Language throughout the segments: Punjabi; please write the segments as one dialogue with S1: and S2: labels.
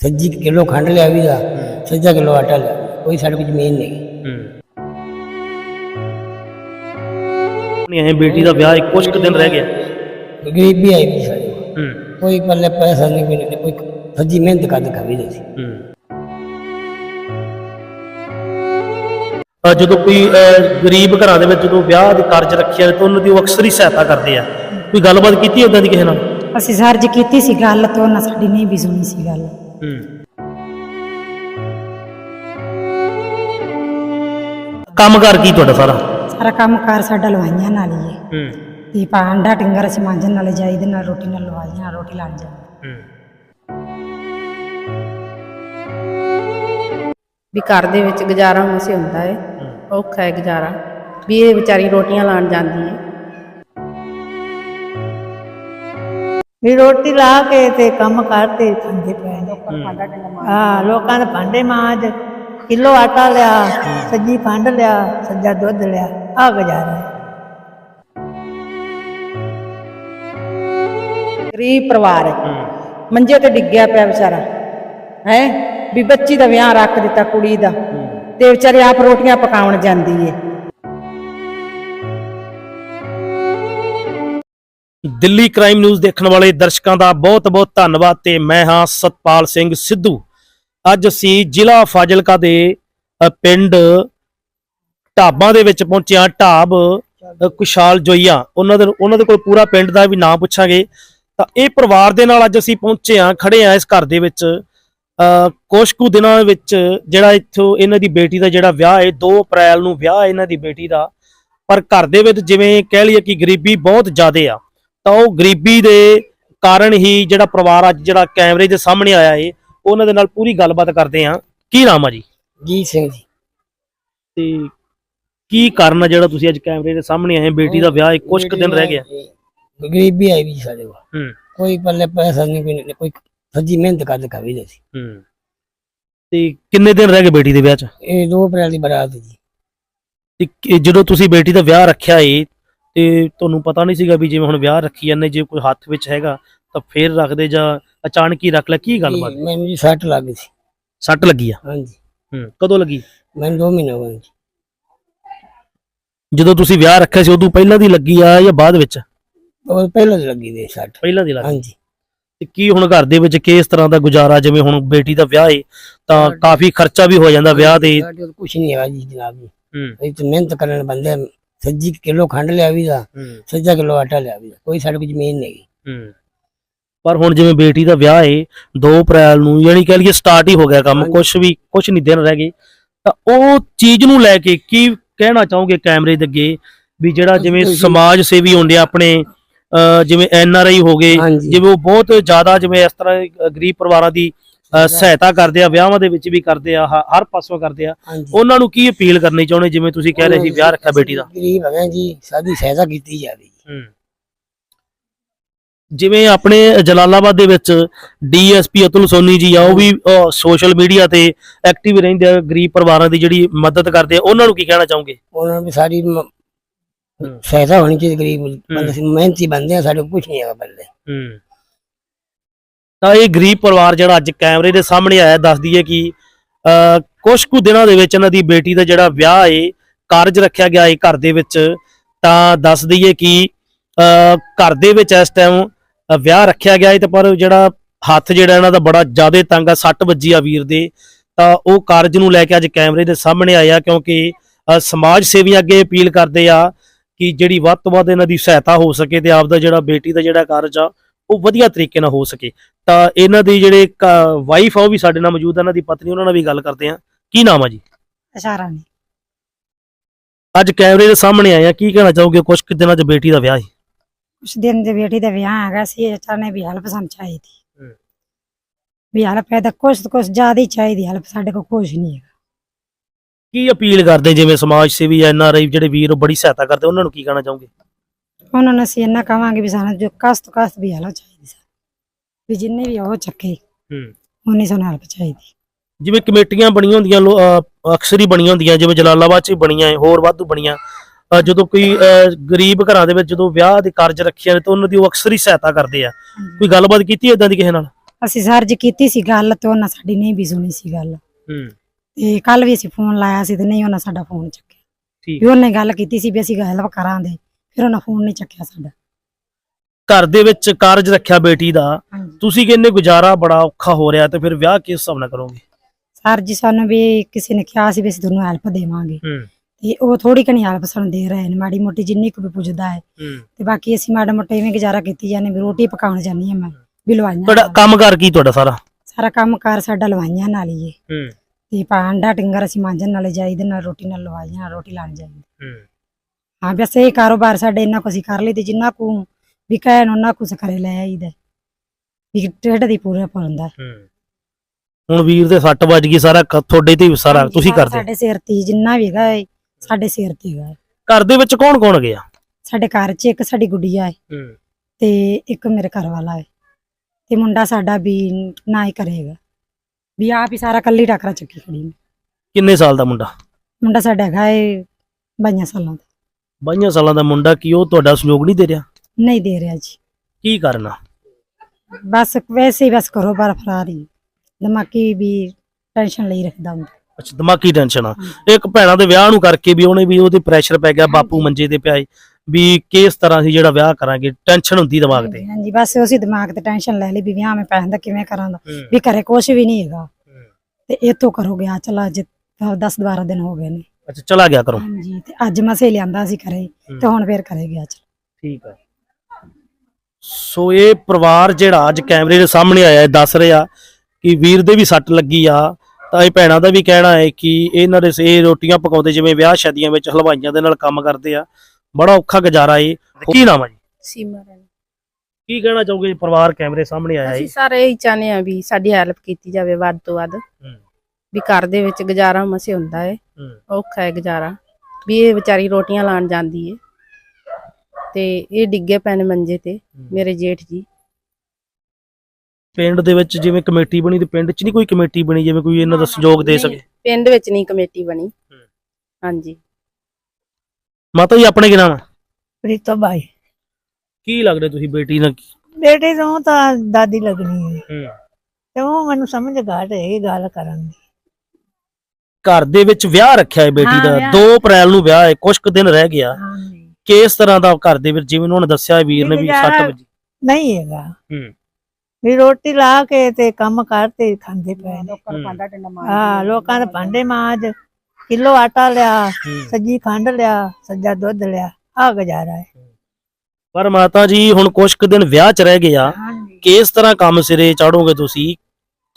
S1: ਸੱਜੀ ਕਿਲੋ ਖੰਡ ਲਿਆ ਵੀ ਦਾ ਸੱਜਾ ਕਿਲੋ ਆਟਾ ਲਿਆ ਕੋਈ ਸਾਡੇ ਕੋਲ ਜ਼ਮੀਨ ਨਹੀਂ।
S2: ਨਹੀਂ ਇਹ ਬੇਟੀ ਦਾ ਵਿਆਹ ਇੱਕ ਕੁਝ ਕੁ ਦਿਨ ਰਹਿ ਗਿਆ।
S1: ਗਰੀਬੀ ਆਈ ਵੀ ਸਾਡੇ ਕੋਲ।
S2: ਹੂੰ।
S1: ਕੋਈ ਪੱਲੇ ਪੈਸਾ ਨਹੀਂ ਨਹੀਂ ਕੋਈ ਸੱਜੀ ਮਿਹਨਤ ਕਰ ਖਾਵੀ ਦੇ ਸੀ
S2: ਹੂੰ। ਜਦੋਂ ਕੋਈ ਗਰੀਬ ਘਰਾਂ ਦੇ ਵਿੱਚ ਜਦੋਂ ਵਿਆਹ ਦੇ ਕਾਰਜ ਰੱਖਿਆ ਤਾਂ ਉਹਨਾਂ ਦੀ ਉਹ ਅਕਸਰ ਹੀ ਸਹਾਇਤਾ ਕਰਦੇ ਆ। ਕੋਈ ਗੱਲਬਾਤ ਕੀਤੀ ਇਦਾਂ ਦੀ ਕਿਸੇ ਨਾਲ?
S3: ਅਸੀਂ ਸਰ ਜੀ ਕੀਤੀ ਸੀ ਗੱਲ ਤੋਂ ਉਹਨਾਂ ਸਾਡੀ ਨਹੀਂ ਵੀ ਸੁਣੀ ਸੀ ਗੱਲ।
S2: ਕੰਮ ਕਰ ਕੀ ਤੁਹਾਡਾ ਸਾਰਾ?
S3: ਸਾਰਾ ਕੰਮ ਕਾਰ ਸਾਡਾ ਲਵਾਈਆਂ ਨਾਲ ਹੀ ਹੈ।
S2: ਹੂੰ।
S3: ਤੇ ਭਾਂਡਾ ਟਿੰਗਰ ਅਸੀਂ ਮਾਂਜਣ ਨਾਲੇ ਜਾਈਦੇ ਨਾਲ ਰੋਟੀ ਨਾਲ ਲਵਾਈਆਂ ਨਾਲ ਰੋਟੀ ਲੱਗ ਜਾਂਦੀ
S2: ਹੂੰ।
S4: ਵੀ ਘਰ ਦੇ ਵਿੱਚ ਗੁਜ਼ਾਰਾ ਹੁੰਦਾ ਹੈ। ਔਖਾ ਹੈ ਗੁਜ਼ਾਰਾ। ਵੀ ਇਹ ਵਿਚਾਰੀ ਰੋਟੀਆਂ ਲਾਣ ਜਾਂਦੀ ਹੈ
S5: ਵੀ ਰੋਟੀ ਲਾ ਕੇ ਤੇ ਕੰਮ ਕਰਤੇ ਖਾਂਦੇ ਪਏ ਨੇ ਹਾਂ ਲੋਕਾਂ ਦੇ ਭਾਂਡੇ ਮਾਂਜ। ਕਿਲੋ ਆਟਾ ਲਿਆ ਸੱਜੀ ਖੰਡ ਲਿਆ ਸੱਜਾ ਦੁੱਧ ਲਿਆ ਆ ਗੁਜ਼ਾਰਾ।
S4: ਗਰੀਬ ਪਰਿਵਾਰ ਹੈ। ਮੰਜੇ ਤੇ ਡਿੱਗਿਆ ਪਿਆ ਵਿਚਾਰਾ। ਹੈ? ਵੀ ਬੱਚੀ ਦਾ ਵਿਆਹ ਰੱਖ ਦਿੱਤਾ ਕੁੜੀ ਦਾ। ਤੇ ਵਿਚਾਰੇ ਆਪ ਰੋਟੀਆਂ ਪਕਾਉਣ ਜਾਂਦੀ ਏ।
S2: ਦਿੱਲੀ ਕ੍ਰਾਈਮ ਨਿਊਜ਼ ਦੇਖਣ ਵਾਲੇ ਦਰਸ਼ਕਾਂ ਦਾ ਬਹੁਤ-ਬਹੁਤ ਧੰਨਵਾਦ ਤੇ ਮੈਂ ਹਾਂ ਸਤਪਾਲ ਸਿੰਘ ਸਿੱਧੂ। ਅੱਜ ਅਸੀਂ ਜ਼ਿਲ੍ਹਾ ਫਾਜ਼ਿਲਕਾ ਦੇ ਪਿੰਡ ਢਾਬਾਂ ਦੇ ਵਿੱਚ ਪਹੁੰਚਿਆ ਢਾਬ ਅ, ਕੁਸ਼ਾਲ ਜੋਈਆ। ਉਹਨਾਂ ਦੇ ਉਹਨਾਂ ਦੇ ਕੋਲ ਪੂਰਾ ਪਿੰਡ ਦਾ ਵੀ ਨਾਮ ਪੁੱਛਾਂਗੇ। ਤਾਂ ਇਹ ਪਰਿਵਾਰ ਦੇ ਨਾਲ ਅੱਜ ਅਸੀਂ ਪਹੁੰਚੇ ਆ ਖੜੇ ਆ ਇਸ ਘਰ ਦੇ ਵਿੱਚ। ਅ, ਕੁਛ ਕੁ ਦਿਨਾਂ ਵਿੱਚ ਜਿਹੜਾ ਇੱਥੋਂ ਇਹਨਾਂ ਦੀ ਬੇਟੀ ਦਾ ਜਿਹੜਾ ਵਿਆਹ ਹੈ 2 ਅਪ੍ਰੈਲ ਨੂੰ ਵਿਆਹ ਹੈ ਇਹਨਾਂ ਦੀ ਬੇਟੀ ਦਾ। ਪਰ ਘਰ ਦੇ ਵਿੱਚ ਜਿਵੇਂ ਕਹਿ ਲਈਏ ਕਿ ਗਰੀਬੀ ਬਹੁਤ ਜ਼ਿਆਦਾ ਆ। ਤਾਂ ਉਹ ਗਰੀਬੀ ਦੇ ਕਾਰਨ ਹੀ ਜਿਹੜਾ ਪਰਿਵਾਰ ਅੱਜ ਜਿਹੜਾ ਕੈਮਰੇ ਦੇ ਸਾਹਮਣੇ ਆਇਆ ਏ ਉਹਨਾਂ ਦੇ ਨਾਲ ਪੂਰੀ ਗੱਲਬਾਤ ਕਰਦੇ ਆ ਕੀ ਨਾਮ ਆ ਜੀ?
S1: ਜੀਤ ਸਿੰਘ ਜੀ।
S2: ਤੇ ਕੀ ਕਾਰਨ ਆ ਜਿਹੜਾ ਤੁਸੀਂ ਅੱਜ ਕੈਮਰੇ ਦੇ ਸਾਹਮਣੇ ਆਏ? ਬੇਟੀ ਦਾ ਵਿਆਹ ਕੁਝ ਕੁ ਦਿਨ ਰਹਿ ਗਿਆ।
S1: ਗਰੀਬੀ ਆਈ ਵੀ ਸਾਡੇ ਕੋਲ।
S2: ਹੂੰ।
S1: ਕੋਈ ਪੱਲੇ ਪੈਸਾ ਨਹੀਂ ਕੋਈ ਕੋਈ ਸੱਜੀ ਮਿਹਨਤ ਕਰ ਖਾਵੀ ਦੇ ਸੀ
S2: ਹੂੰ। ਤੇ ਕਿੰਨੇ ਦਿਨ ਰਹਿ ਗਏ ਬੇਟੀ ਦੇ ਵਿਆਹ 'ਚ?
S1: ਇਹ 2 ਅਪ੍ਰੈਲ ਦੀ ਬਰਾਤ ਜੀ।
S2: ਤੇ ਜਦੋਂ ਤੁਸੀਂ ਬੇਟੀ ਦਾ ਵਿਆਹ ਰੱਖਿਆ ਏ ਤੇ ਤੁਹਾਨੂੰ ਪਤਾ ਨਹੀਂ ਸੀਗਾ ਵੀ ਜਿਵੇਂ ਹੁਣ ਵਿਆਹ ਰੱਖੀ ਜਾਂਦੇ ਜੇ ਕੋਈ ਹੱਥ ਵਿੱਚ ਹੈਗਾ ਤਾਂ ਫੇਰ ਰੱਖਦੇ ਜਾਂ ਅਚਾਨਕ ਹੀ ਰੱਖ ਲਿਆ ਕੀ ਗੱਲਬਾਤ?
S1: ਮੈਨੂੰ ਜੀ ਸੱਟ ਲੱਗ ਗਈ ਸੀ।
S2: ਸੱਟ ਲੱਗੀ ਆ?
S1: ਹਾਂਜੀ।
S2: ਹੂੰ ਕਦੋਂ ਲੱਗੀ?
S1: ਮੈਨੂੰ 2 ਮਹੀਨੇ ਹੋ ਗਏ ਜੀ।
S2: ਜਦੋਂ ਤੁਸੀਂ ਵਿਆਹ ਰੱਖਿਆ ਸੀ ਉਦੋਂ ਪਹਿਲਾਂ ਦੀ ਲੱਗੀ ਆ ਜਾਂ ਬਾਅਦ ਵਿੱਚ?
S1: ਉਹ ਪਹਿਲਾਂ ਦੀ ਲੱਗੀ ਦੀ ਸੱਟ।
S2: ਪਹਿਲਾਂ ਦੀ ਲੱਗੀ?
S1: ਹਾਂਜੀ।
S2: ਤੇ ਕੀ ਹੁਣ ਘਰ ਦੇ ਵਿੱਚ ਕਿਸ ਤਰ੍ਹਾਂ ਦਾ ਗੁਜ਼ਾਰਾ ਜਿਵੇਂ ਹੁਣ ਬੇਟੀ ਦਾ ਵਿਆਹ ਏ ਤਾਂ ਕਾਫੀ ਖਰਚਾ ਵੀ ਹੋ ਜਾਂਦਾ ਵਿਆਹ ਤੇ।
S1: ਸਾਡੇ ਕੋਲ ਕੁਛ ਨਹੀਂ ਹੈਗਾ ਜੀ ਜਨਾਬ ਜੀ।
S2: ਹੂੰ।
S1: ਅਸੀਂ ਤਾਂ ਮਿਹਨਤ ਕਰਨ ਬੰਦੇ ਹਾਂ। ਸੱਜੀ ਕਿਲੋ ਖੰਡ ਲਿਆ ਵੀ ਦਾ ਸੱਜਾ ਕਿਲੋ ਆਟਾ ਲਿਆ ਵੀ ਦਾ ਕੋਈ ਸਾਡੇ ਕੋਲ ਜ਼ਮੀਨ ਨਹੀਂ
S2: ਹੂੰ ਪਰ ਹੁਣ ਜਿਵੇਂ ਬੇਟੀ ਦਾ ਵਿਆਹ ਏ 2 ਅਪ੍ਰੈਲ ਨੂੰ ਯਾਨੀ ਕਹਿ ਲਈਏ ਸਟਾਰਟ ਹੀ ਹੋ ਗਿਆ ਕੰਮ। ਕੁਝ ਵੀ ਕੁਝ ਨਹੀਂ ਦਿਨ ਰਹਿ ਗਏ ਤਾਂ ਉਹ ਚੀਜ਼ ਨੂੰ ਲੈ ਕੇ ਕੀ ਕਹਿਣਾ ਚਾਹੋਗੇ ਕੈਮਰੇ ਦੇ ਅੱਗੇ ਵੀ ਜਿਹੜਾ ਜਿਵੇਂ। ਸਮਾਜ ਸੇਵੀ ਹੁੰਦੇ ਆ ਆਪਣੇ ਜਿਵੇਂ ਐਨ ਆਰ ਆਈ ਹੋ ਗਏ। ਜਿਵੇਂ ਉਹ ਬਹੁਤ ਜ਼ਿਆਦਾ ਜਿਵੇਂ ਇਸ ਤਰ੍ਹਾਂ ਗਰੀਬ ਪਰਿਵਾਰਾਂ ਦੀ ਸਹਾਇਤਾ ਕਰਦੇ ਆ ਵਿਆਹਾਂ ਦੇ ਵਿੱਚ ਵੀ ਕਰਦੇ ਆ ਹ- ਹਰ ਪਾਸੋਂ ਕਰਦੇ ਆ।
S1: ਹਾਂਜੀ।
S2: ਉਹਨਾਂ ਨੂੰ ਕੀ ਅਪੀਲ ਕਰਨੀ ਚਾਹੁੰਦੇ? ਜਿਵੇਂ ਤੁਸੀਂ ਕਹਿ ਰਹੇ ਸੀ ਵਿਆਹ ਰੱਖਿਆ ਬੇਟੀ ਦਾ।
S1: ਗਰੀਬ ਹੈਗੇ ਜੀ ਸਾਡੀ ਸਹਾਇਤਾ ਕੀਤੀ ਜਾਵੇ ਜੀ।
S2: ਜਿਵੇਂ ਆਪਣੇ ਜਲਾਲਾਬਾਦ ਦੇ ਵਿੱਚ ਡੀਐਸਪੀ ਅਤੁਲ ਸੋਨੀ ਜੀ ਆ ਉਹ ਵੀ ਸੋਸ਼ਲ ਮੀਡੀਆ ਤੇ ਐਕਟਿਵ ਰਹਿੰਦੇ ਆ ਗਰੀਬ ਪਰਿਵਾਰਾਂ ਦੀ ਜਿਹੜੀ ਮਦਦ ਕਰਦੇ ਆ ਉਹਨਾਂ ਨੂੰ ਕੀ ਕਹਿਣਾ ਚਾਹੋਗੇ?
S1: ਉਹਨਾਂ ਨੂੰ ਵੀ ਸਾਡੀ ਮ-
S2: ਹੂੰ।
S1: ਸਹਾਇਤਾ ਹੋਣੀ ਚਾਹੀਦੀ ਗਰੀਬ ਬੰਦੇ ਅਸੀਂ ਮਿਹਨਤੀ ਬੰਦੇ ਆ ਸਾਡੇ ਕੁਛ ਨਹੀਂ ਹੈਗਾ ਬੱਲੇ
S2: ਹੂੰ। ਤਾਂ ਇਹ ਗਰੀਬ ਪਰਿਵਾਰ ਜਿਹੜਾ ਅੱਜ ਕੈਮਰੇ ਦੇ ਸਾਹਮਣੇ ਆਇਆ ਦੱਸ ਦਈਏ ਕਿ ਅ, ਕੁਛ ਕੁ ਦਿਨਾਂ ਦੇ ਵਿੱਚ ਇਹਨਾਂ ਦੀ ਬੇਟੀ ਦਾ ਜਿਹੜਾ ਵਿਆਹ ਏ ਕਾਰਜ ਰੱਖਿਆ ਗਿਆ ਏ ਘਰ ਦੇ ਵਿੱਚ ਤਾਂ ਦੱਸ ਦਈਏ ਕਿ ਘਰ ਦੇ ਵਿੱਚ ਇਸ ਟਾਈਮ ਵਿਆਹ ਰੱਖਿਆ ਗਿਆ ਏ ਤੇ ਪਰ ਜਿਹੜਾ ਹੱਥ ਜਿਹੜਾ ਇਹਨਾਂ ਦਾ ਬੜਾ ਜ਼ਿਆਦਾ ਤੰਗ ਆ ਸੱਟ ਵੱਜੀ ਆ ਵੀਰ ਦੇ ਤਾਂ ਉਹ ਕਾਰਜ ਨੂੰ ਲੈ ਕੇ ਅੱਜ ਕੈਮਰੇ ਦੇ ਸਾਹਮਣੇ ਆਇਆ ਕਿਉਂਕਿ ਸਮਾਜ ਸੇਵੀਆਂ ਅੱਗੇ ਅਪੀਲ ਕਰਦੇ ਆ ਕਿ ਜਿਹੜੀ ਵੱਧ ਤੋਂ ਵੱਧ ਇਹਨਾਂ ਦੀ ਸਹਾਇਤਾ ਹੋ ਸਕੇ ਤੇ ਆਪਦਾ ਜਿਹੜਾ ਬੇਟੀ ਦਾ ਜਿਹੜਾ ਕਾਰਜ ਆ ਉਹ ਵਧੀਆ ਤਰੀਕੇ ਨਾਲ ਹੋ ਸਕੇ। ਤਾਂ ਇਹਨਾਂ ਦੀ ਜਿਹੜੇ ਵਾਈਫ ਆ ਉਹ ਵੀ ਸਾਡੇ ਨਾਲ ਮੌਜੂਦ ਆ ਇਹਨਾਂ ਦੀ ਪਤਨੀ ਉਹਨਾਂ ਨਾਲ ਵੀ ਗੱਲ ਕਰਦੇ ਆ ਕੀ ਨਾਮ ਆ ਜੀ?
S3: ਇਸ਼ਾਰਾ ਨਹੀਂ
S2: ਅੱਜ ਕੈਮਰੇ ਦੇ ਸਾਹਮਣੇ ਆਏ ਆ ਕੀ ਕਹਿਣਾ ਚਾਹੋਗੇ? ਕੁਝ ਕੁ ਦਿਨਾਂ 'ਚ ਬੇਟੀ ਦਾ ਵਿਆਹ ਹੈ
S3: ਉਸ ਦਿਨ ਦੇ ਬੇਟੀ ਦਾ ਵਿਆਹ ਹੈਗਾ ਸੀ ਅਚਾਨਕ ਵੀ ਹੈਲਪ ਸਾਨੂੰ ਚਾਹੀਦੀ। ਵੀ ਹੈਲਪ ਹੈ ਤਾਂ ਕੁਛ ਤੋਂ ਕੁਛ ਜ਼ਿਆਦਾ ਹੀ ਚਾਹੀਦੀ ਹੈਲਪ ਸਾਡੇ ਕੋਲ ਕੁਛ ਨਹੀਂ ਹੈਗਾ।
S2: ਕੀ ਅਪੀਲ ਕਰਦੇ ਜਿਵੇਂ ਸਮਾਜ ਸੇਵੀ ਐਨ ਆਰ ਆਈ ਜਿਹੜੇ ਵੀਰ ਬੜੀ ਸਹਾਇਤਾ ਕਰਦੇ ਉਹਨਾਂ ਨੂੰ ਕੀ ਕਹਿਣਾ ਚਾਹੋਗੇ?
S3: ਉਹਨਾਂ ਨੂੰ ਅਸੀਂ ਇੰਨਾ ਕਵਾਂਗੇ ਵੀ ਸਾਨੂੰ ਜੋ ਕਸ ਤੋਂ ਕਸ ਵੀ ਹੈਲਪ ਚਾਹੀਦੀ ਸਰ ਵੀ ਜਿੰਨੇ ਵੀ ਉਹ ਚੱਕੇ
S2: ਹੂੰ।
S3: ਉਨੀ ਸਾਨੂੰ ਹੈਲਪ ਚਾਹੀਦੀ
S2: ਜਿਵੇਂ ਕਮੇਟੀਆਂ ਬਣੀਆਂ ਹੁੰਦੀਆਂ ਅਕਸਰ ਹੀ ਬਣੀਆਂ ਹੁੰਦੀਆਂ ਜਿਵੇਂ ਜਲਾਲਾਬਾਦ 'ਚ ਵੀ ਬਣੀਆਂ ਹੋਰ ਵਾਧੂ ਬਣੀਆਂ। ਜਦੋਂ ਕੋਈ ਗਰੀਬ ਘਰਾਂ ਦੇ ਵਿੱਚ ਜਦੋਂ ਵਿਆਹ ਦੇ ਕਾਰਜ ਰੱਖਿਆ ਤਾਂ ਉਹਨਾਂ ਦੀ ਉਹ ਅਕਸਰ ਹੀ ਸਹਾਇਤਾ ਕਰਦੇ ਆ। ਕੋਈ ਗੱਲਬਾਤ ਕੀਤੀ ਇਦਾਂ ਦੀ ਕਿਸੇ ਨਾਲ?
S3: ਅਸੀਂ ਸਰ ਜੀ ਕੀਤੀ ਸੀ ਗੱਲ ਤੇ ਉਹਨਾਂ ਸਾਡੀ ਨਹੀਂ ਵੀ ਸੁਣੀ ਸੀ ਗੱਲ।
S2: ਹੂੰ।
S3: ਤੇ ਕੱਲ ਵੀ ਅਸੀਂ ਫੋਨ ਲਾਇਆ ਸੀ ਤੇ ਨਹੀਂ ਉਹਨਾਂ ਸਾਡਾ ਫੋਨ ਚੱਕਿਆ।
S2: ਠੀਕ।
S3: ਵੀ ਉਹਨੇ ਗੱਲ ਕੀਤੀ ਸੀ ਵੀ ਅਸੀਂ ਹੈਲਪ ਕਰਾਂਗੇ। ਫਿਰ ਉਹਨਾਂ ਫੋਨ ਨਹੀਂ ਚੱਕਿਆ ਸਾਡਾ।
S2: ਘਰ ਦੇ ਵਿੱਚ ਕਾਰਜ ਰੱਖਿਆ ਬੇਟੀ ਦਾ।
S3: ਹਾਂਜੀ।
S2: ਤੁਸੀਂ ਕਹਿੰਦੇ ਗੁਜ਼ਾਰਾ ਬੜਾ ਔਖਾ ਹੋ ਰਿਹਾ ਤੇ ਫਿਰ ਵਿਆਹ ਕਿਸ ਹਿਸਾਬ ਨਾਲ ਕਰੋਗੇ?
S3: ਸਰ ਜੀ ਸਾਨੂੰ ਵੀ ਕਿਸੇ ਨੇ ਕਿਹਾ ਸੀ ਵੀ ਅਸੀਂ ਤੁਹਾਨੂੰ ਹੈਲਪ ਦੇਵਾਂਗੇ।
S2: ਹੂੰ।
S3: ਤੇ ਉਹ ਥੋੜੀ ਕਣੀ ਹੈਲਪ ਸਾਨੂੰ ਦੇ ਰਹੇ ਨੇ ਮਾੜੀ ਮੋਟੀ ਜਿੰਨੀ ਕੁ ਵੀ ਪੁੱਜਦਾ ਹੈ।
S2: ਹੂੰ।
S3: ਤੇ ਬਾਕੀ ਅਸੀਂ ਮਾੜਾ ਮੋਟਾ ਇਵੇਂ ਗੁਜ਼ਾਰਾ ਕੀਤੀ ਜਾਂਦੇ ਵੀ ਰੋਟੀ ਪਕਾਉਣ ਜਾਂਦੀ ਹਾਂ ਮੈਂ ਵੀ ਲਵਾਈਆਂ
S2: ਤੁਹਾਡਾ
S3: ਨਾਲ।
S2: ਕੰਮਕਾਰ ਕੀ ਤੁਹਾਡਾ ਸਾਰਾ?
S3: ਸਾਰਾ ਕੰਮ ਕਾਰ ਸਾਡਾ ਲਵਾਈਆਂ ਨਾਲ ਹੀ ਹੈ।
S2: ਹੂੰ।
S3: ਤੇ ਭਾਂਡਾ ਟਿੰਗਰ ਅਸੀਂ ਮਾਂਜਣ ਨਾਲੇ ਜਾਈਦੇ ਨਾਲ ਰੋਟੀ ਨਾਲ ਲਵਾਈਆਂ ਨਾਲ ਰੋਟੀ ਲਾਣ ਜਾਈਦੇ।
S2: ਹੂੰ।
S3: ਹਾਂ ਬਸ ਇਹ ਕਾਰੋਬਾਰ ਸਾਡੇ ਇੰਨਾ ਕੁ ਅਸੀਂ ਕਰ ਲਈ ਤੇ ਜਿੰਨਾ ਕੁ ਵੀ ਕਹਿਣ ਉਹਨਾਂ ਕੁ ਕਰੇ ਲੈ ਆਈਦਾ। ਵੀ ਢਿੱਡ ਦੀ ਪੂਰਾ ਪਾਉਂਦਾ।
S2: ਹੂੰ। ਹੁਣ ਵੀਰ ਦੇ ਸੱਟ ਵੱਜ ਗਈ ਸਾਰਾ ਕ- ਤੁਹਾਡੇ ਤੇ ਹੀ ਸਾਰਾ ਤੁਸੀਂ ਕਰਦੇ।
S3: ਸਾਡੇ ਸਿਰ ਤੇ ਹੀ ਜਿੰਨਾ ਵੀ ਹੈਗਾ ਸਾਡੇ ਸਿਰ ਤੇ ਹੈਗਾ ਹੈ।
S2: ਘਰ ਦੇ ਵਿੱਚ ਕੌਣ ਕੌਣ ਗਿਆ?
S3: ਸਾਡੇ ਘਰ 'ਚ ਇੱਕ ਸਾਡੀ ਗੁੱਡੀਆ ਹੈ
S2: ਹੂੰ।
S3: ਤੇ ਇੱਕ ਮੇਰੇ ਘਰ ਵਾਲਾ ਹੈ ਤੇ ਮੁੰਡਾ ਸਾਡਾ ਵੀ ਨਾ ਹੀ ਕਰੇਗਾ ਵੀ ਆਪ ਹੀ ਸਾਰਾ ਕੱਲੀ ਟਾਕਰਾ ਚੱਕੀ ਖੜੀ ਨੇ।
S2: ਕਿੰਨੇ ਸਾਲ ਦਾ ਮੁੰਡਾ?
S3: ਮੁੰਡਾ ਸਾਡਾ ਹੈਗਾ ਹੈ ਬਾਈਆਂ ਸਾਲਾਂ ਦਾ।
S2: 22 ਸਾਲਾਂ ਦਾ ਮੁੰਡਾ ਕੀ ਉਹ ਤੁਹਾਡਾ ਸਹਿਯੋਗ ਨਹੀਂ ਦੇ ਰਿਹਾ?
S3: ਨਹੀਂ ਦੇ ਰਿਹਾ ਜੀ।
S2: ਕੀ ਕਰਨਾ
S3: ਬਸ ਵੈਸੇ ਹੀ ਬਸ ਕਰੋ ਬਾਰ ਫਰਾਰੀ ਦਿਮਾਗੀ ਵੀ ਟੈਨਸ਼ਨ ਲਈ ਰੱਖਦਾ ਹੁੰਦਾ।
S2: ਅੱਛਾ ਦਿਮਾਗੀ ਟੈਨਸ਼ਨ ਆ। ਇੱਕ ਭੈਣਾਂ ਦੇ ਵਿਆਹ ਨੂੰ ਕਰਕੇ ਵੀ ਉਹਨੇ ਵੀ ਉਹਦੇ ਪ੍ਰੈਸ਼ਰ ਪੈ ਗਿਆ ਬਾਪੂ ਮੰਜੇ ਤੇ ਪਿਆ ਏ। ਵੀ ਕਿਸ ਤਰ੍ਹਾਂ ਸੀ ਜਿਹੜਾ ਵਿਆਹ ਕਰਾਂਗੇ ਟੈਨਸ਼ਨ ਹੁੰਦੀ ਦਿਮਾਗ ਤੇ।
S3: ਹਾਂਜੀ, ਬਸ ਉਸੇ ਦਿਮਾਗ ਤੇ ਟੈਨਸ਼ਨ ਲੈ ਲਈ ਵੀ ਵਿਆਹ ਮੈਂ ਪੈਸੇ ਦਾ ਕਿਵੇਂ ਕਰਾਂਗਾ ਵੀ ਘਰੇ ਕੁਛ ਵੀ ਨਹੀਂ ਹੈਗਾ। ਤੇ ਇਤੋਂ ਕਰੋਗੇ ਆ ਚਲਾ ਅੱਜ 10 12 ਦਿਨ ਹੋ ਗਏ ਨੇ।
S2: ਅੱਛਾ ਚਲਾ ਗਿਆ ਕਰੋ
S3: ਹਾਂਜੀ ਤੇ ਅੱਜ ਮਸੇ ਲਿਆਂਦਾ ਸੀ ਘਰੇ ਤੇ ਹੁਣ ਫੇਰ ਘਰੇ ਗਿਆ ਚਲ।
S2: ਠੀਕ ਹੈ ਸੋ ਇਹ ਪਰਿਵਾਰ ਜਿਹੜਾ ਅੱਜ ਕੈਮਰੇ ਦੇ ਸਾਹਮਣੇ ਆਇਆ ਹੈ ਦੱਸ ਰਿਹਾ ਕਿ ਵੀਰ ਦੇ ਵੀ ਸੱਟ ਲੱਗੀ ਆ ਤਾਂ ਇਹ ਭੈਣਾਂ ਦਾ ਵੀ ਕਹਿਣਾ ਹੈ ਕਿ ਇਹਨਾਂ ਦੇ ਇਹ ਰੋਟੀਆਂ ਪਕਾਉਂਦੇ ਜਿਵੇਂ ਵਿਆਹ ਸ਼ਾਦੀਆਂ ਵਿੱਚ ਹਲਵਾਈਆਂ ਦੇ ਨਾਲ ਕੰਮ ਕਰਦੇ ਆ ਬੜਾ ਔਖਾ ਗੁਜ਼ਾਰਾ ਏ ਕੀ ਨਾਮ ਆ ਜੀ?
S6: ਸੀਮਾ ਰਾਣੀ।
S2: ਕੀ ਕਹਿਣਾ ਚਾਹੋਗੇ ਜੀ? ਪਰਿਵਾਰ ਕੈਮਰੇ ਸਾਹਮਣੇ ਆਇਆ
S6: ਅਸੀਂ
S2: ਹੈ
S6: ਸਾਰੇ ਇਹੀ ਚਾਹੁੰਦੇ ਆ ਵੀ ਸਾਡੀ ਹੈਲਪ ਕੀਤੀ ਜਾਵੇ ਵੱਧ ਤੋਂ ਵੱਧ। ਵੀ ਘਰ ਦੇ ਵਿੱਚ ਗੁਜ਼ਾਰਾ ਮਸੇ ਹੁੰਦਾ ਹੈ। ਔਖਾ ਹੈ ਗੁਜ਼ਾਰਾ। ਵੀ ਇਹ ਵਿਚਾਰੀ ਰੋਟੀਆਂ ਲਾਣ ਜਾਂਦੀ ਏ। ਤੇ ਇਹ ਡਿੱਗੇ ਪੈਣ ਮੰਜੇ ਤੇ ਮੇਰੇ ਜੇਠ ਜੀ।
S2: ਪਿੰਡ ਦੇ ਵਿੱਚ ਜਿਵੇਂ ਕਮੇਟੀ ਬਣੀ ਤੇ ਪਿੰਡ 'ਚ ਨਹੀਂ ਕੋਈ ਕਮੇਟੀ ਬਣੀ ਜਿਵੇਂ ਕੋਈ ਇਹਨਾਂ ਦਾ ਸਹਿਯੋਗ ਦੇ ਸਕੇ?
S6: ਪਿੰਡ ਵਿੱਚ ਨਹੀਂ ਕਮੇਟੀ ਬਣੀ। ਹਾਂਜੀ।
S2: ਮਾਤਾ ਜੀ ਆਪਣੇ ਕੀ ਨਾਮ?
S5: ਪ੍ਰੀਤੋ ਬਾਈ
S2: ਕੀ ਲੱਗਦਾ ਤੁਸੀਂ ਬੇਟੀ ਨਾਲ?
S5: ਬੇਟੇ ਤੋਂ ਤਾਂ ਦਾਦੀ ਲੱਗਣੀ ਹੈ। ਤੇ ਉਹ ਮੈਨੂੰ ਸਮਝ ਘੱਟ ਹੈ ਇਹ ਗੱਲ ਕਰਨ ਦੀ।
S2: ਘਰ ਦੇ ਵਿੱਚ ਵਿਆਹ ਰੱਖਿਆ ਹੈ ਬੇਟੀ
S5: ਹਾਂ,
S2: ਦਾ।
S5: ਵਿਆਹ।
S2: 2 ਅਪ੍ਰੈਲ ਨੂੰ ਵਿਆਹ ਹੈ ਕੁਝ ਕੁ ਦਿਨ ਰਹਿ ਗਿਆ। ਕਿਸ ਤਰ੍ਹਾਂ ਦਾ ਘਰ ਦੇ ਵਿੱਚ ਜਿਵੇਂ ਉਹਨਾਂ ਨੇ ਦੱਸਿਆ ਵੀਰ ਨੇ ਵੀ
S5: ਗੁਜ਼ਾਰਾ-
S2: ਸੱਟ ਵੱਜੀ।
S5: ਨਹੀਂ ਹੈਗਾ।
S2: ਹੂੰ।
S5: ਵੀ ਰੋਟੀ ਲਾ ਕੇ ਤੇ ਕੰਮ ਕਰਤੇ ਖਾਂਦੇ ਪਏ ਨੇ।
S4: ਲੋਕਾਂ ਨੂੰ ਭਾਂਡਾ ਟਿੰਡਾ ਮਾਰ
S5: ਹਾਂ ਲੋਕਾਂ ਦੇ ਭਾਂਡੇ ਮਾਂਜ ਕਿਲੋ ਆਟਾ ਲਿਆ ਸੱਜੀ ਖੰਡ ਲਿਆ ਸੱਜਾ ਦੁੱਧ ਲਿਆ ਆ ਗੁਜ਼ਾਰਾ ਹੈ।
S2: ਪਰ ਮਾਤਾ ਜੀ ਹੁਣ ਕੁਝ ਕੁ ਦਿਨ ਵਿਆਹ 'ਚ ਰਹਿ ਗਿਆ।
S5: ਹਾਂਜੀ
S2: ਕਿਸ ਤਰ੍ਹਾਂ ਕੰਮ ਸਿਰੇ ਚਾੜੋਗੇ ਤੁਸੀਂ?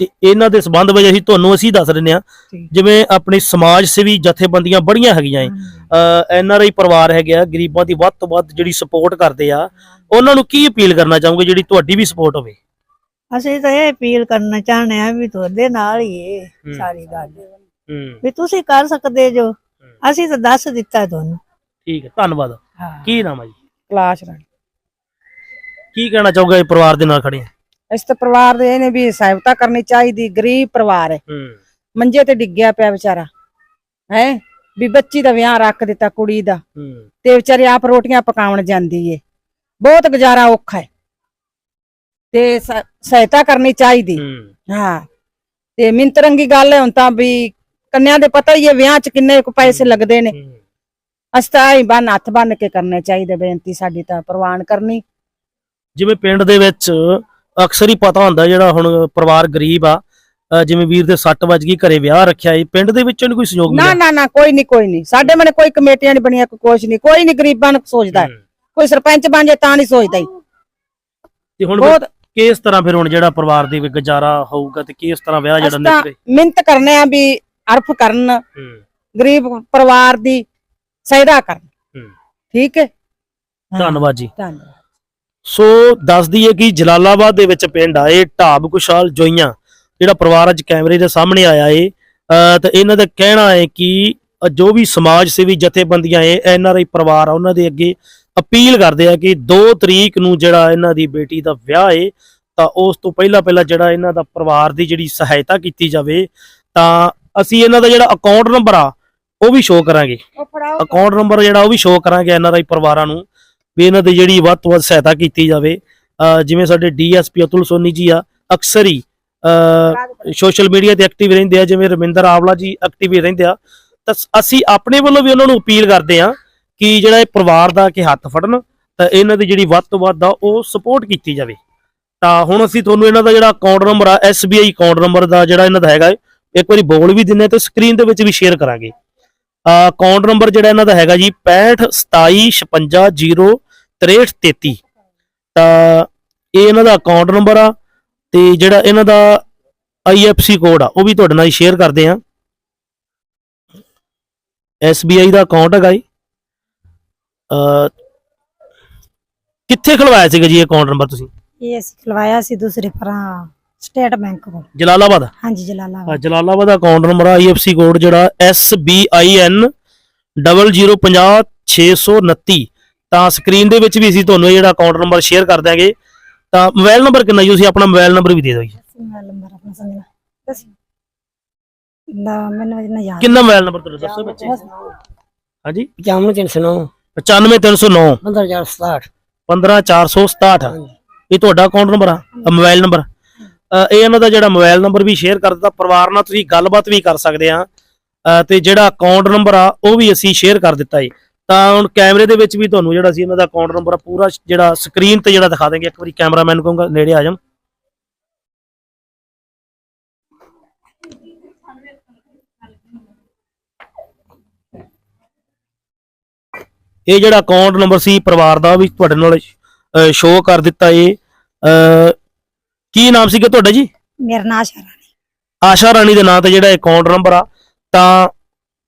S2: ਤੇ ਇਹਨਾਂ ਦੇ ਸੰਬੰਧ ਵਿੱਚ ਅਸੀਂ ਤੁਹਾਨੂੰ ਅਸੀਂ ਦੱਸ ਦਿੰਦੇ ਆ। ਜਿਵੇਂ ਆਪਣੀ ਸਮਾਜ ਸੇਵੀ ਜਥੇਬੰਦੀਆਂ ਬੜੀਆਂ ਹੈਗੀਆਂ ਐਨ ਆਰ ਆਈ ਪਰਿਵਾਰ ਹੈਗੇ ਆ ਗਰੀਬਾਂ ਦੀ ਵੱਧ ਤੋਂ ਵੱਧ ਜਿਹੜੀ ਸਪੋਰਟ ਕਰਦੇ ਆ ਉਹਨਾਂ ਨੂੰ ਕੀ ਅਪੀਲ ਕਰਨਾ ਚਾਹੋਗੇ ਜਿਹੜੀ ਤੁਹਾਡੀ ਵੀ ਸਪੋਰਟ ਹੋਵੇ?
S5: ਅਸੀਂ ਤਾਂ ਇਹ ਅਪੀਲ ਕਰਨਾ ਚਾਹੁੰਦੇ ਆ ਵੀ ਤੁਹਾਡੇ ਨਾਲ ਹੀ ਇਹ। ਸਾਰੀ ਗੱਲ। ਵੀ ਤੁਸੀਂ ਕਰ ਸਕਦੇ ਜੋ। ਅਸੀਂ ਤਾਂ ਦੱਸ ਦਿੱਤਾ ਤੁਹਾਨੂੰ।
S2: ਠੀਕ ਹੈ ਧੰਨਵਾਦ। ਕੀ ਨਾਮ ਹੈ ਜੀ?
S4: ਕਲਾਸ਼ ਰਾਣੀ।
S2: ਕੀ ਕਹਿਣਾ ਚਾਹੋਗੇ ਪਰਿਵਾਰ ਦੇ ਨਾਲ ਖੜੇ
S4: ਇਸ ਤੇ ਪਰਿਵਾਰ ਦੇ ਇਹਨੇ ਵੀ ਸਹਾਇਤਾ ਕਰਨੀ ਚਾਹੀਦੀ ਗਰੀਬ ਪਰਿਵਾਰ ਹੈ। ਮੰਜੇ ਤੇ ਡਿੱਗਿਆ ਪਿਆ ਵਿਚਾਰਾ ਹੈ? ਵੀ ਬੱਚੀ ਦਾ ਵਿਆਹ ਰੱਖ ਦਿੱਤਾ ਕੁੜੀ ਦਾ। ਤੇ ਵਿਚਾਰੀ ਆਪ ਰੋਟੀਆਂ ਪਕਾਉਣ ਜਾਂਦੀ ਏ। ਬਹੁਤ ਗੁਜ਼ਾਰਾ ਔਖਾ ਹੈ। ਤੇ ਸਹਾਇਤਾ ਕਰਨੀ ਚਾਹੀਦੀ।
S2: ਹੂੰ।
S4: ਤੇ ਮਿੰਤਰੰਗੀ ਗੱਲ ਹੈ ਹੁਣ ਤਾਂ ਵੀ ਕੰਨਿਆਂ ਦੇ ਪਤਾ ਹੀ ਹੈ ਵਿਆਹ 'ਚ ਕਿੰਨੇ ਕੁ ਪੈਸੇ ਲੱਗਦੇ ਨੇ।
S2: ਹੂੰ।
S4: ਅਸੀਂ ਤਾਂ ਹੀ ਬੰਨ ਹੱਥ ਬੰਨ ਕੇ ਕਰਨੇ ਚਾਹੀਦੇ ਬੇਨਤੀ ਸਾਡੀ ਤਾਂ ਪ੍ਰਵਾਨ ਕਰਨੀ।
S2: ਜਿਵੇਂ ਪਿੰਡ ਦੇ ਵਿੱਚ ਅਕਸਰ ਹੀ ਪਤਾ ਹੁੰਦਾ ਜਿਹੜਾ ਹੁਣ ਪਰਿਵਾਰ ਗਰੀਬ ਆ ਅ, ਜਿਵੇਂ ਵੀਰ ਦੇ ਸੱਟ ਵੱਜ ਗਈ ਘਰੇ ਵਿਆਹ ਰੱਖਿਆ ਏ ਪਿੰਡ ਦੇ ਵਿੱਚੋਂ ਨੀ ਕੋਈ ਸਹਿਯੋਗ
S4: ਨਾ
S2: ਮਿਲਿਆ?
S4: ਨਾ ਨਾ ਕੋਈ ਨਹੀਂ ਕੋਈ ਨਹੀਂ ਸਾਡੇ ਮਨੇ ਕੋਈ ਕਮੇਟੀਆਂ ਨਹੀਂ ਬਣੀਆਂ ਕੋਈ ਕੁਛ ਨਹੀਂ ਕੋਈ ਨਹੀਂ ਗਰੀਬਾਂ ਨੂੰ ਸੋਚਦਾ
S2: ਹੂੰ।
S4: ਕੋਈ ਸਰਪੰਚ ਬਣ ਜਾਏ ਤਾਂ ਨਹੀਂ ਸੋਚਦਾ ਹੀ
S2: ਤੇ ਹੁਣ
S4: ਬਹੁਤ
S2: ਕਿਸ ਤਰ੍ਹਾਂ ਫਿਰ ਹੁਣ ਜਿਹੜਾ ਪਰਿਵਾਰ ਦੇ ਵਿੱਚ ਗੁਜ਼ਾਰਾ ਹੋਊਗਾ ਤੇ ਕਿਸ ਤਰ੍ਹਾਂ ਵਿਆਹ ਜਿਹੜਾ
S4: ਅਸੀਂ ਤਾਂ
S2: ਨਿਕਲੇ
S4: ਮਿਹਨਤ ਕਰਨੇ ਆ ਵੀ ਅਰਫ ਕਰਨ ਗਰੀਬ ਪਰਿਵਾਰ ਦੀ ਸਹਾਇਤਾ ਕਰਨ।
S2: ਹੂੰ।
S4: ਠੀਕ ਹੈ ਹਾਂ,
S2: ਧੰਨਵਾਦ ਜੀ।
S4: ਧੰਨਵਾਦ।
S2: ਸੋ ਦੱਸ ਦਈਏ ਕਿ ਜਲਾਲਾਬਾਦ ਦੇ ਵਿੱਚ ਪਿੰਡ ਆਏ ਢਾਬ ਕੁਸ਼ਾਲ ਜੋਈਆਂ ਜਿਹੜਾ ਪਰਿਵਾਰ ਅੱਜ ਕੈਮਰੇ ਦੇ ਸਾਹਮਣੇ ਆਇਆ ਏ ਤੇ ਇਹਨਾਂ ਦਾ ਕਹਿਣਾ ਹੈ ਕਿ ਜੋ ਵੀ ਸਮਾਜ ਸੇਵੀ ਜਥੇਬੰਦੀਆਂ ਏ ਐਨ ਆਰ ਆਈ ਪਰਿਵਾਰ ਆ ਉਹਨਾਂ ਦੇ ਅੱਗੇ ਅਪੀਲ ਕਰਦੇ ਆ ਕਿ 2 ਤਰੀਕ ਨੂੰ ਜਿਹੜਾ ਇਹਨਾਂ ਦੀ ਬੇਟੀ ਦਾ ਵਿਆਹ ਏ ਤਾਂ ਉਸ ਤੋਂ ਪਹਿਲਾਂ ਪਹਿਲਾਂ ਜਿਹੜਾ ਇਹਨਾਂ ਦਾ ਪਰਿਵਾਰ ਦੀ ਜਿਹੜੀ ਸਹਾਇਤਾ ਕੀਤੀ ਜਾਵੇ ਤਾਂ ਅਸੀਂ ਇਹਨਾਂ ਦਾ ਜਿਹੜਾ ਅਕਾਊਂਟ ਨੰਬਰ ਆ ਉਹ ਵੀ ਸ਼ੋਅ ਕਰਾਂਗੇ। ਅਕਾਊਂਟ ਨੰਬਰ ਜਿਹੜਾ ਉਹ ਵੀ ਸ਼ੋਅ ਕਰਾਂਗੇ ਐਨ ਆਰ ਆਈ ਪਰਿਵਾਰਾਂ ਨੂੰ। ਵੀ ਇਹਨਾਂ ਦੀ ਜਿਹੜੀ ਵੱਧ ਤੋਂ ਵੱਧ ਸਹਾਇਤਾ ਕੀਤੀ ਜਾਵੇ। ਜਿਵੇਂ ਸਾਡੇ ਡੀਐਸਪੀ ਅਤੁਲ ਸੋਨੀ ਜੀ ਆ, ਅਕਸਰ ਹੀ ਸੋਸ਼ਲ ਮੀਡੀਆ ਤੇ ਐਕਟਿਵ ਰਹਿੰਦੇ ਆ, ਜਿਵੇਂ ਰਵਿੰਦਰ ਆਵਲਾ ਜੀ ਐਕਟਿਵ ਰਹਿੰਦੇ ਆ। ਤਾਂ ਅਸੀਂ ਆਪਣੇ ਵੱਲੋਂ ਵੀ ਉਹਨਾਂ ਨੂੰ ਅਪੀਲ ਕਰਦੇ ਆ ਕਿ ਜਿਹੜਾ ਇਹ ਪਰਿਵਾਰ ਦਾ ਕਿ ਹੱਥ ਫੜਨ, ਤਾਂ ਇਹਨਾਂ ਦੀ ਜਿਹੜੀ ਵੱਧ ਤੋਂ ਵੱਧ ਆ, ਉਹ ਸਪੋਰਟ ਕੀਤੀ ਜਾਵੇ। ਤਾਂ ਹੁਣ ਅਸੀਂ ਤੁਹਾਨੂੰ ਇਹਨਾਂ ਦਾ ਜਿਹੜਾ ਅਕਾਊਂਟ ਨੰਬਰ ਆ SBI ਅਕਾਊਂਟ ਨੰਬਰ ਦਾ ਜਿਹੜਾ ਇਹਨਾਂ ਦਾ ਹੈਗਾ, ਇੱਕ ਵਾਰੀ ਬੋਲ ਵੀ ਦਿੰਨੇ ਤੇ ਸਕਰੀਨ ਦੇ ਵਿੱਚ ਵੀ ਸ਼ੇਅਰ ਕਰਾਂਗੇ। ਅਕਾਊਂਟ ਨੰਬਰ ਜਿਹੜਾ ਇਹਨਾਂ ਦਾ ਹੈਗਾ ਜੀ 6527506333 ਤਾਂ ਇਹ ਇਹਨਾਂ ਦਾ ਅਕਾਊਂਟ ਨੰਬਰ ਆ ਤੇ ਜਿਹੜਾ ਇਹਨਾਂ ਦਾ IFC ਕੋਡ ਆ, ਉਹ ਵੀ ਤੁਹਾਡੇ ਨਾਲ ਸ਼ੇਅਰ ਕਰਦੇ ਆ। SBI ਦਾ ਅਕਾਊਂਟ ਹੈਗਾ ਜੀ। ਅ, ਕਿੱਥੇ ਖਲਵਾਇਆ ਸੀਗਾ ਜੀ ਇਹ ਅਕਾਊਂਟ ਨੰਬਰ ਤੁਸੀਂ?
S3: ਇਹ ਅਸੀਂ ਖਲਵਾਇਆ ਸੀ ਦੂਸਰੇ ਪਰਾਂ ਸਟੇਟ ਬੈਂਕ ਕੋਲ।
S2: ਜਲਾਲਾਬਾਦ?
S3: ਹਾਂਜੀ
S2: ਹਾਂ,
S3: ਜਲਾਲਾਬਾਦ
S2: ਜਲਾਲਾਬਾਦ ਦਾ ਅਕਾਊਂਟ ਨੰਬਰ ਆ IFC ਕੋਡ ਜਿਹੜਾ SBIN 0050629 ਤਾਂ ਸਕਰੀਨ ਦੇ ਵਿੱਚ ਵੀ ਅਸੀਂ ਤੁਹਾਨੂੰ ਇਹ ਜਿਹੜਾ ਅਕਾਊਂਟ ਨੰਬਰ ਸ਼ੇਅਰ ਕਰ ਦਿਆਂਗੇ। ਤਾਂ ਮੋਬਾਈਲ ਨੰਬਰ ਕਿੰਨਾ ਜੀ? ਤੁਸੀਂ ਆਪਣਾ ਮੋਬਾਈਲ ਨੰਬਰ ਵੀ ਦੇ ਦਿਓ ਜੀ।
S3: ਮੋਬਾਈਲ ਨੰਬਰ ਆਪਣਾ ਸਮਝਣਾ ਦੱਸ। ਨਾ ਮੈਨੂੰ ਨਾ ਯਾਦ
S2: ਕਿੰਨਾ ਮੋਬਾਈਲ ਨੰਬਰ ਤੁਹਾਡਾ? ਦੱਸੋ ਬੱਚੇ। ਹਾਂਜੀ?
S1: 55309
S2: 95309
S1: 15467
S2: 15467 ਇਹ ਤੁਹਾਡਾ ਅਕਾਊਂਟ ਨੰਬਰ ਆ? ਮੋਬਾਈਲ ਨੰਬਰ ਇਹ ਇਹਨਾਂ ਦਾ ਜਿਹੜਾ ਮੋਬਾਈਲ ਨੰਬਰ ਵੀ ਸ਼ੇਅਰ ਕਰ ਦਿੱਤਾ। ਪਰਿਵਾਰ ਨਾਲ ਤੁਸੀਂ ਗੱਲਬਾਤ ਵੀ ਕਰ ਸਕਦੇ ਆ। ਤੇ ਜਿਹੜਾ ਅਕਾਊਂਟ ਨੰਬਰ ਆ ਉਹ ਵੀ ਅਸੀਂ ਸ਼ੇਅਰ ਕਰ ਦਿੱਤਾ ਹੈ ਤਾਂ ਹੁਣ ਕੈਮਰੇ ਦੇ ਵਿੱਚ ਵੀ ਤੁਹਾਨੂੰ ਜਿਹੜਾ ਸੀ ਇਹਨਾਂ ਦਾ ਅਕਾਊਂਟ ਨੰਬਰ ਪੂਰਾ ਜਿਹੜਾ ਸਕਰੀਨ ਤੇ ਜਿਹੜਾ ਦਿਖਾ ਦੇਂਗੇ ਇੱਕ ਵਾਰੀ ਕੈਮਰਾਮੈਨ ਨੂੰ ਕਹੂੰਗਾ ਨੇੜੇ ਆ ਜਾਣ ਇਹ ਜਿਹੜਾ ਅਕਾਊਂਟ ਨੰਬਰ ਸੀ ਪਰਿਵਾਰ ਦਾ ਉਹ ਵੀ ਤੁਹਾਡੇ ਨਾਲ ਸ਼ੋਅ ਕਰ ਦਿੱਤਾ ਏ। ਅ, ਕੀ ਨਾਮ ਸੀਗਾ ਤੁਹਾਡਾ ਜੀ?
S3: ਮੇਰਾ ਨਾਂ ਆਸ਼ਾ ਰਾਣੀ।
S2: ਆਸ਼ਾ ਰਾਣੀ ਦੇ ਨਾਂ ਤੇ ਜਿਹੜਾ ਅਕਾਊਂਟ ਨੰਬਰ ਆ ਤਾਂ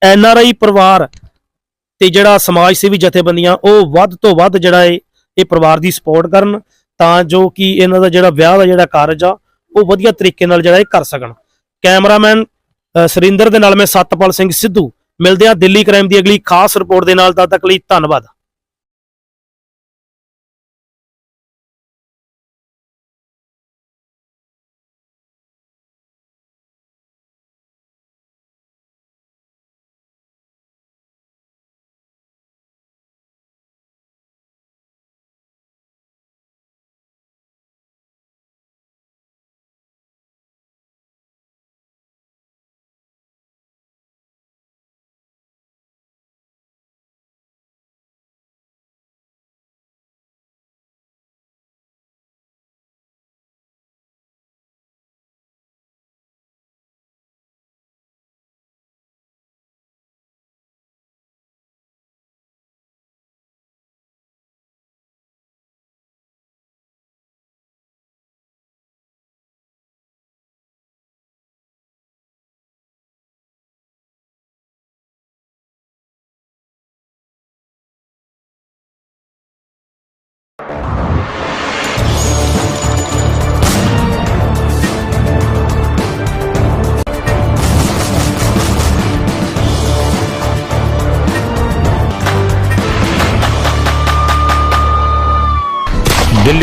S2: ਐਨ ਆਰ ਆਈ ਪਰਿਵਾਰ ਤੇ ਜਿਹੜਾ ਸਮਾਜ ਸੇਵੀ ਜਥੇਬੰਦੀਆਂ ਉਹ ਵੱਧ ਤੋਂ ਵੱਧ ਜਿਹੜਾ ਇਹ ਇਹ ਪਰਿਵਾਰ ਦੀ ਸਪੋਰਟ ਕਰਨ ਤਾਂ ਜੋ ਕਿ ਇਹਨਾਂ ਦਾ ਜਿਹੜਾ ਵਿਆਹ ਦਾ ਜਿਹੜਾ ਕਾਰਜ ਆ ਉਹ ਵਧੀਆ ਤਰੀਕੇ ਨਾਲ ਜਿਹੜਾ ਇਹ ਕਰ ਸਕਣ। ਕੈਮਰਾਮੈਨ ਸੁਰਿੰਦਰ ਦੇ ਨਾਲ ਮੈਂ ਸਤਪਾਲ ਸਿੰਘ ਸਿੱਧੂ। ਮਿਲਦੇ ਆ ਦਿੱਲੀ ਕ੍ਰਾਈਮ ਦੀ ਅਗਲੀ ਖਾਸ ਰਿਪੋਰਟ ਦੇ ਨਾਲ ਤਦ ਤੱਕ ਲਈ ਧੰਨਵਾਦ।